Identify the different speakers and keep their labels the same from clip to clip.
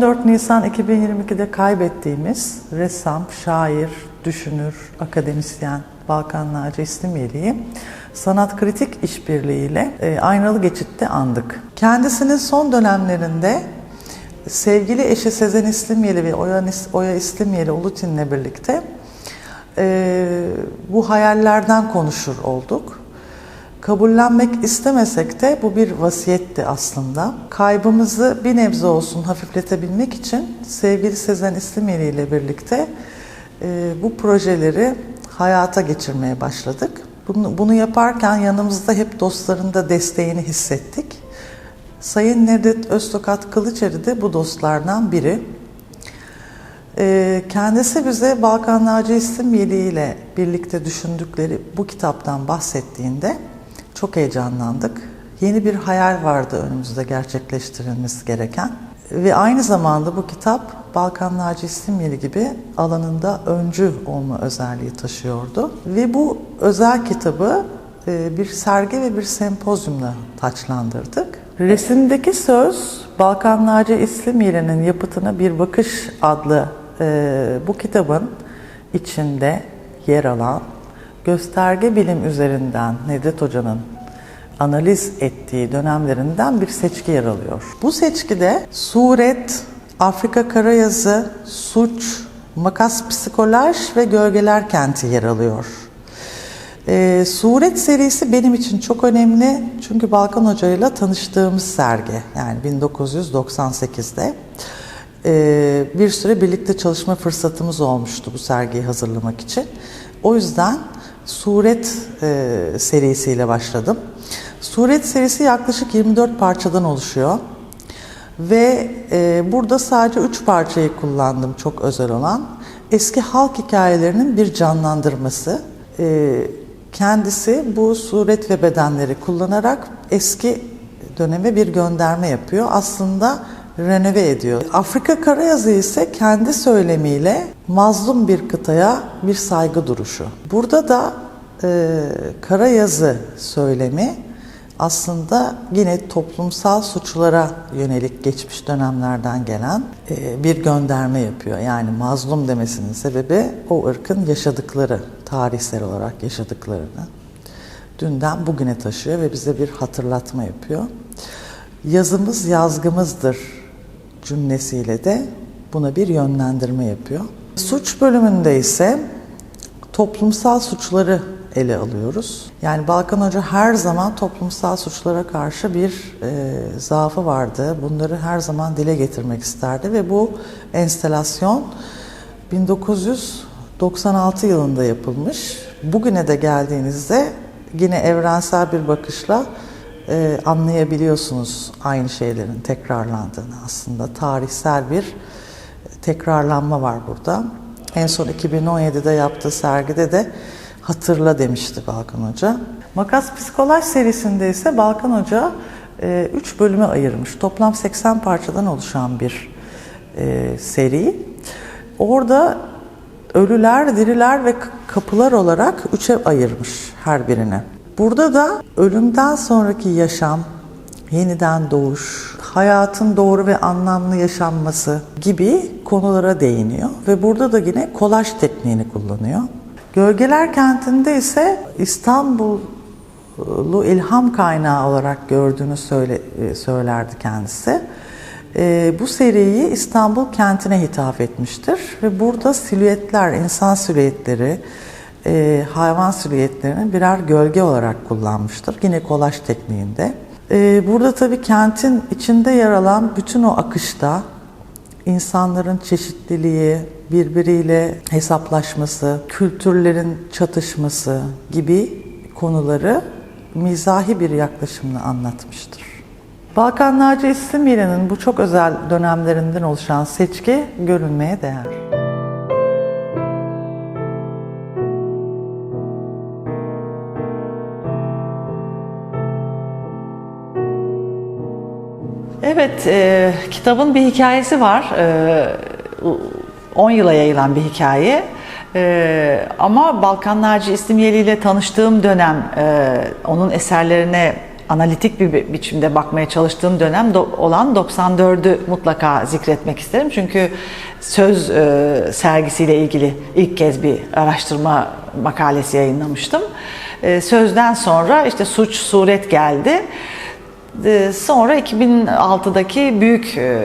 Speaker 1: 14 Nisan 2022'de kaybettiğimiz ressam, şair, düşünür, akademisyen Balkan Naci İslimyeli'yi sanat kritik işbirliğiyle e, aynalı geçitte andık. Kendisinin son dönemlerinde sevgili eşi Sezen İslimyeli ve Oya, Oya İslimyeli Ulutin'le birlikte e, bu hayallerden konuşur olduk. Kabullenmek istemesek de bu bir vasiyetti aslında. Kaybımızı bir nebze olsun hafifletebilmek için sevgili Sezen İslimyeli ile birlikte e, bu projeleri hayata geçirmeye başladık. Bunu, bunu yaparken yanımızda hep dostların da desteğini hissettik. Sayın Nedret Öztokat Kılıçeri de bu dostlardan biri. Ee, kendisi bize Balkan Naci İslimyeli ile birlikte düşündükleri bu kitaptan bahsettiğinde çok heyecanlandık. Yeni bir hayal vardı önümüzde gerçekleştirilmesi gereken. Ve aynı zamanda bu kitap Balkan Naci İslimyeli gibi alanında öncü olma özelliği taşıyordu. Ve bu özel kitabı e, bir sergi ve bir sempozyumla taçlandırdık. Resimdeki söz Balkan Naci İslimyeli'nin yapıtına bir bakış adlı e, bu kitabın içinde yer alan gösterge bilim üzerinden Nedret Hoca'nın analiz ettiği dönemlerinden bir seçki yer alıyor. Bu seçkide suret, Afrika Karayazı, suç, makas psikolaj ve gölgeler kenti yer alıyor. E, Suret serisi benim için çok önemli çünkü Balkan Hoca ile tanıştığımız sergi yani 1998'de e, bir süre birlikte çalışma fırsatımız olmuştu bu sergiyi hazırlamak için. O yüzden Suret e, serisiyle başladım. Suret serisi yaklaşık 24 parçadan oluşuyor. Ve e, burada sadece 3 parçayı kullandım çok özel olan. Eski halk hikayelerinin bir canlandırması. E, kendisi bu suret ve bedenleri kullanarak eski döneme bir gönderme yapıyor. Aslında renove ediyor. Afrika Karayazı ise kendi söylemiyle mazlum bir kıtaya bir saygı duruşu. Burada da e, Karayazı söylemi aslında yine toplumsal suçlara yönelik geçmiş dönemlerden gelen e, bir gönderme yapıyor. Yani mazlum demesinin sebebi o ırkın yaşadıkları, tarihsel olarak yaşadıklarını dünden bugüne taşıyor ve bize bir hatırlatma yapıyor. Yazımız yazgımızdır cümlesiyle de buna bir yönlendirme yapıyor. Suç bölümünde ise toplumsal suçları ele alıyoruz. Yani Balkan Hoca her zaman toplumsal suçlara karşı bir e, zaafı vardı. Bunları her zaman dile getirmek isterdi ve bu enstelasyon 1996 yılında yapılmış. Bugüne de geldiğinizde yine evrensel bir bakışla e, anlayabiliyorsunuz aynı şeylerin tekrarlandığını aslında. Tarihsel bir tekrarlanma var burada. En son 2017'de yaptığı sergide de hatırla demişti Balkan Hoca. Makas Psikolaj serisinde ise Balkan Hoca 3 e, bölüme ayırmış. Toplam 80 parçadan oluşan bir e, seri. Orada ölüler, diriler ve kapılar olarak üçe ayırmış her birini. Burada da ölümden sonraki yaşam, yeniden doğuş, hayatın doğru ve anlamlı yaşanması gibi konulara değiniyor ve burada da yine kolaj tekniğini kullanıyor. Gölgeler kentinde ise İstanbul'u ilham kaynağı olarak gördüğünü söyle, söylerdi kendisi. E, bu seriyi İstanbul kentine hitap etmiştir ve burada silüetler, insan silüetleri, e, hayvan silüetlerini birer gölge olarak kullanmıştır. Yine kolaj tekniğinde. E, burada tabii kentin içinde yer alan bütün o akışta insanların çeşitliliği, birbiriyle hesaplaşması, kültürlerin çatışması gibi konuları mizahi bir yaklaşımla anlatmıştır. Balkan Naci İslimyeli'nin bu çok özel dönemlerinden oluşan seçki görülmeye değer.
Speaker 2: E, kitabın bir hikayesi var. E, 10 yıla yayılan bir hikaye. E, ama Balkan Naci İslimyeli ile tanıştığım dönem e, onun eserlerine analitik bir bi- biçimde bakmaya çalıştığım dönem olan 94'ü mutlaka zikretmek isterim. Çünkü söz e, sergisiyle ilgili ilk kez bir araştırma makalesi yayınlamıştım. E, sözden sonra işte suç suret geldi. E, Sonra 2006'daki büyük e,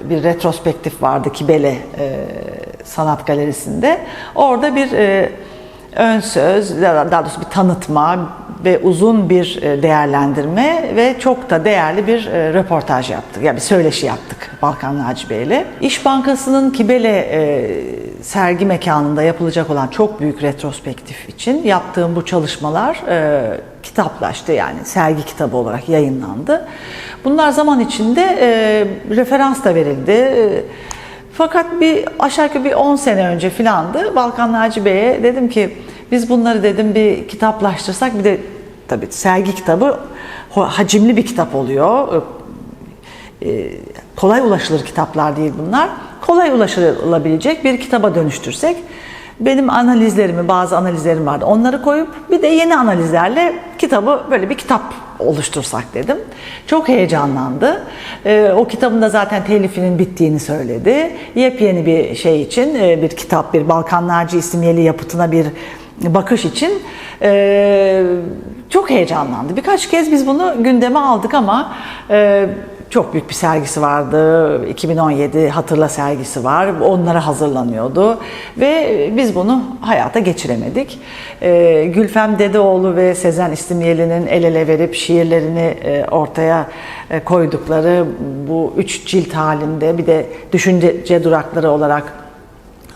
Speaker 2: bir retrospektif vardı Kibele e, Sanat Galerisi'nde. Orada bir e, ön söz, daha doğrusu bir tanıtma ve uzun bir değerlendirme ve çok da değerli bir röportaj yaptık. Yani bir söyleşi yaptık Balkan Naci Bey'le. İş Bankası'nın Kibele sergi mekanında yapılacak olan çok büyük retrospektif için yaptığım bu çalışmalar kitaplaştı yani sergi kitabı olarak yayınlandı. Bunlar zaman içinde e, referans da verildi. E, fakat bir aşağı yukarı bir 10 sene önce filandı. Balkan Naci Bey'e dedim ki biz bunları dedim bir kitaplaştırsak bir de tabii sergi kitabı hacimli bir kitap oluyor. E, kolay ulaşılır kitaplar değil bunlar. Kolay ulaşılabilecek bir kitaba dönüştürsek benim analizlerimi, bazı analizlerim vardı. Onları koyup bir de yeni analizlerle kitabı böyle bir kitap oluştursak dedim. Çok heyecanlandı. Ee, o kitabın da zaten telifinin bittiğini söyledi. Yepyeni bir şey için, e, bir kitap, bir Balkan Naci isimli yapıtına bir bakış için e, çok heyecanlandı. Birkaç kez biz bunu gündeme aldık ama e, çok büyük bir sergisi vardı. 2017 Hatırla sergisi var. Onlara hazırlanıyordu. Ve biz bunu hayata geçiremedik. Ee, Gülfem Dedeoğlu ve Sezen İstimyeli'nin el ele verip şiirlerini e, ortaya e, koydukları bu üç cilt halinde bir de düşünce durakları olarak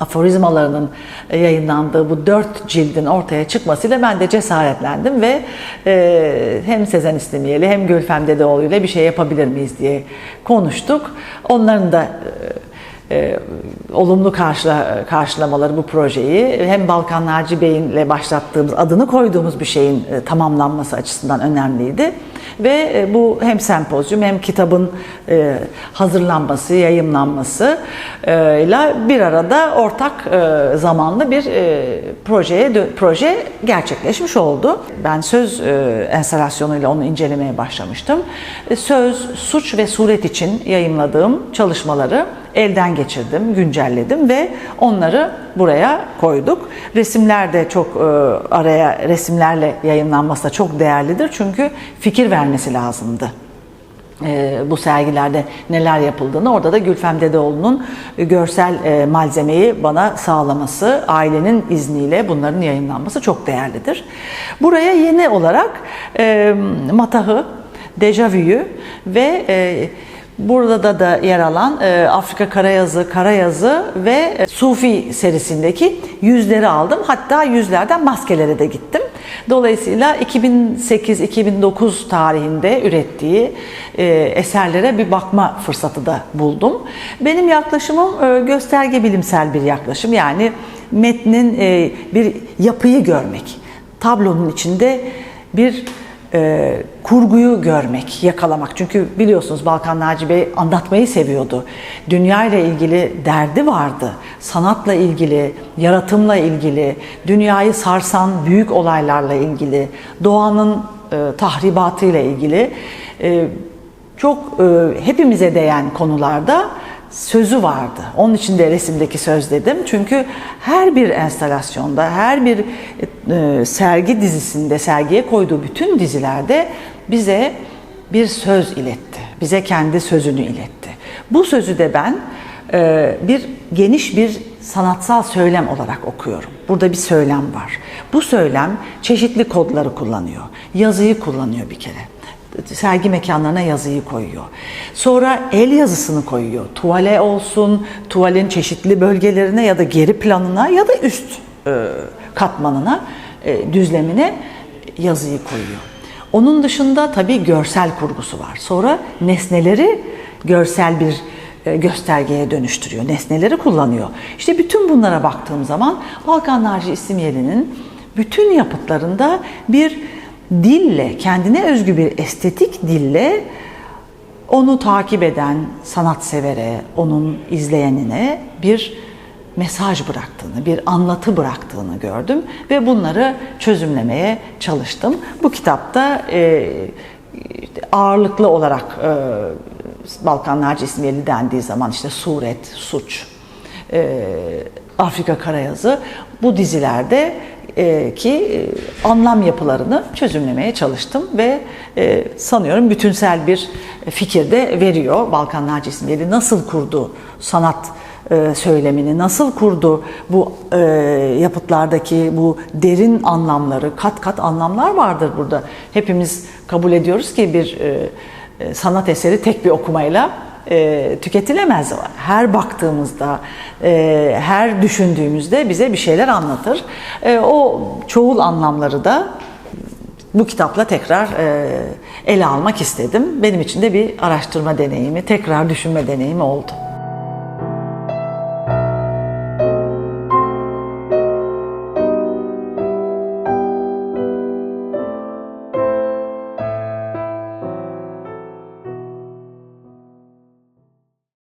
Speaker 2: aforizmalarının e, yayınlandığı bu dört cildin ortaya çıkmasıyla ben de cesaretlendim ve e, hem Sezen İstemiyeli hem Gülfem Dedeoğlu ile bir şey yapabilir miyiz diye konuştuk. Onların da e, e, olumlu karşıla, karşılamaları bu projeyi hem Balkan Naci Bey'inle başlattığımız, adını koyduğumuz bir şeyin e, tamamlanması açısından önemliydi. Ve e, bu hem sempozyum hem kitabın e, hazırlanması, yayımlanması e, ile bir arada ortak e, zamanlı bir e, projeye proje gerçekleşmiş oldu. Ben söz e, enstalasyonuyla onu incelemeye başlamıştım. E, Söz, suç ve suret için yayımladığım çalışmaları elden geçirdim, güncelledim ve onları buraya koyduk. Resimler de çok e, araya resimlerle yayınlanması da çok değerlidir çünkü fikir vermesi lazımdı e, bu sergilerde neler yapıldığını orada da Gülfem Dedeoğlu'nun görsel e, malzemeyi bana sağlaması, ailenin izniyle bunların yayınlanması çok değerlidir. Buraya yeni olarak e, Matah'ı, Dejavu'yu ve e, Burada da, da yer alan e, Afrika Karayazı, Karayazı ve e, Sufi serisindeki yüzleri aldım. Hatta yüzlerden maskelere de gittim. Dolayısıyla 2008-2009 tarihinde ürettiği e, eserlere bir bakma fırsatı da buldum. Benim yaklaşımım e, gösterge bilimsel bir yaklaşım. Yani metnin e, bir yapıyı görmek. Tablonun içinde bir e, kurguyu görmek, yakalamak. Çünkü biliyorsunuz Balkan Naci Bey anlatmayı seviyordu. Dünya ile ilgili derdi vardı. Sanatla ilgili, yaratımla ilgili, dünyayı sarsan büyük olaylarla ilgili, doğanın e, tahribatıyla ilgili e, çok e, hepimize değen konularda sözü vardı. Onun için de resimdeki söz dedim. Çünkü her bir enstalasyonda, her bir e, sergi dizisinde, sergiye koyduğu bütün dizilerde bize bir söz iletti. Bize kendi sözünü iletti. Bu sözü de ben e, bir geniş bir sanatsal söylem olarak okuyorum. Burada bir söylem var. Bu söylem çeşitli kodları kullanıyor. Yazıyı kullanıyor bir kere sergi mekanlarına yazıyı koyuyor. Sonra el yazısını koyuyor. Tuvale olsun, tuvalin çeşitli bölgelerine ya da geri planına ya da üst e, katmanına, e, düzlemine yazıyı koyuyor. Onun dışında tabii görsel kurgusu var. Sonra nesneleri görsel bir e, göstergeye dönüştürüyor. Nesneleri kullanıyor. İşte bütün bunlara baktığım zaman Balkan Naci İstimyeli'nin bütün yapıtlarında bir dille, kendine özgü bir estetik dille onu takip eden sanatsevere, onun izleyenine bir mesaj bıraktığını, bir anlatı bıraktığını gördüm ve bunları çözümlemeye çalıştım. Bu kitapta e, ağırlıklı olarak e, Balkanlar cismiyeli dendiği zaman işte Suret, Suç, e, Afrika Karayazı bu dizilerde ki e, anlam yapılarını çözümlemeye çalıştım ve e, sanıyorum bütünsel bir fikir de veriyor. Balkanlar cismiyeli nasıl kurdu sanat e, söylemini, nasıl kurdu bu e, yapıtlardaki bu derin anlamları, kat kat anlamlar vardır burada. Hepimiz kabul ediyoruz ki bir e, e, sanat eseri tek bir okumayla e, tüketilemez. Her baktığımızda, e, her düşündüğümüzde bize bir şeyler anlatır. E, o çoğul anlamları da bu kitapla tekrar e, ele almak istedim. Benim için de bir araştırma deneyimi, tekrar düşünme deneyimi oldu.